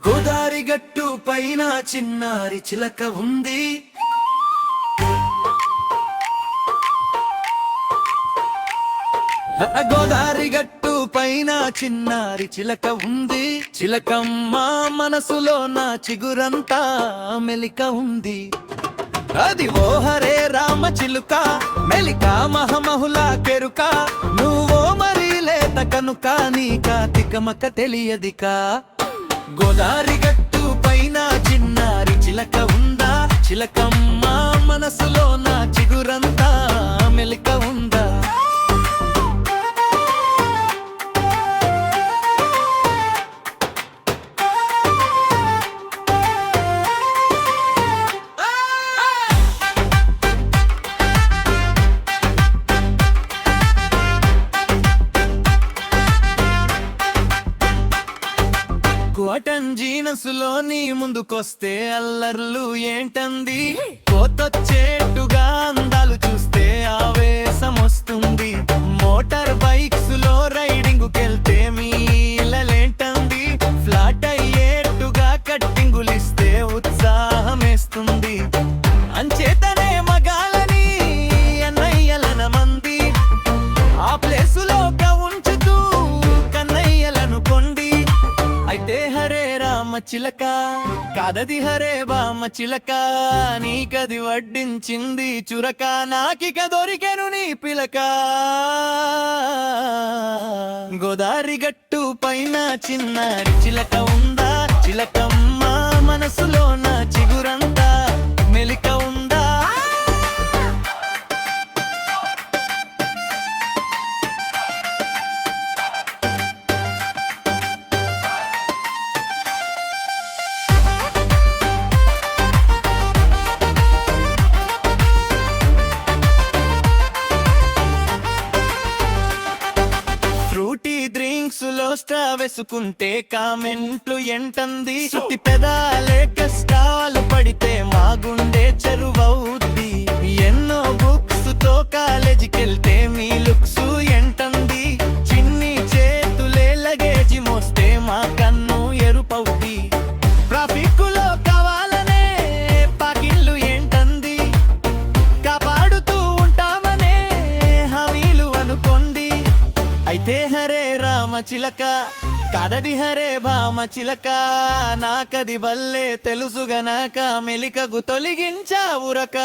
గోదారి గట్టు పైన చిన్నారి చిలక ఉంది. గోదారి గట్టు పైన చిన్నారి చిలక ఉంది. చిలకమ్మ మనసులో నా చిగురంతా మెలిక ఉంది. అది ఓ హరే రామ చిలుక మెలిక మహమహుల కెరుక. నువ్వో మరి లేత కనుక నీక తికమక తెలియదికా. గోదారి గట్టు పైన చిన్నారి చిలక ఉందా? చిలకమ్మ కోటన్ జీనసులో నీ ముందుకొస్తే అల్లర్లు ఏంటంది? కోతొచ్చేట్టుగా చిలక. కాదది హరే బామ్మ చిలక. నీకది వడ్డించింది చురక. నాకిక దొరికెను నీ పిలక. గోదారి గట్టు పైన చిన్నారి చిలక ఉందా? డ్రింక్స్లో స్ట్రా వేసుకుంటే కామెంట్లు ఎంటంది సుత్తి పెదాలే కష్టాలు పడితే మా గుండె చెరువవుద్ది ఎన్నో బుక్స్తో కాలేజీకెళ్తే మీ లుక్స్ ఎంటంది చిన్ని చేతులే లగేజీ మోస్తే మా కన్ను ఎరుపవుద్ది ట్రాఫిక్లో కావాలనే పాకిళ్ళు ఏంటంది? కాపాడుతూ ఉంటామనే హామీలు అనుకోండి. అయితే హరే భామ చిలక కడడి హరే భామ చిలక నాకది బల్లే తెలుసుగనాక మెలికగు తొలగించావురక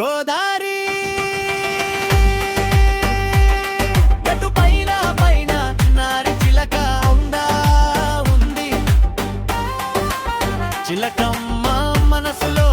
గోదారి. చిలకమ్మ మనసులో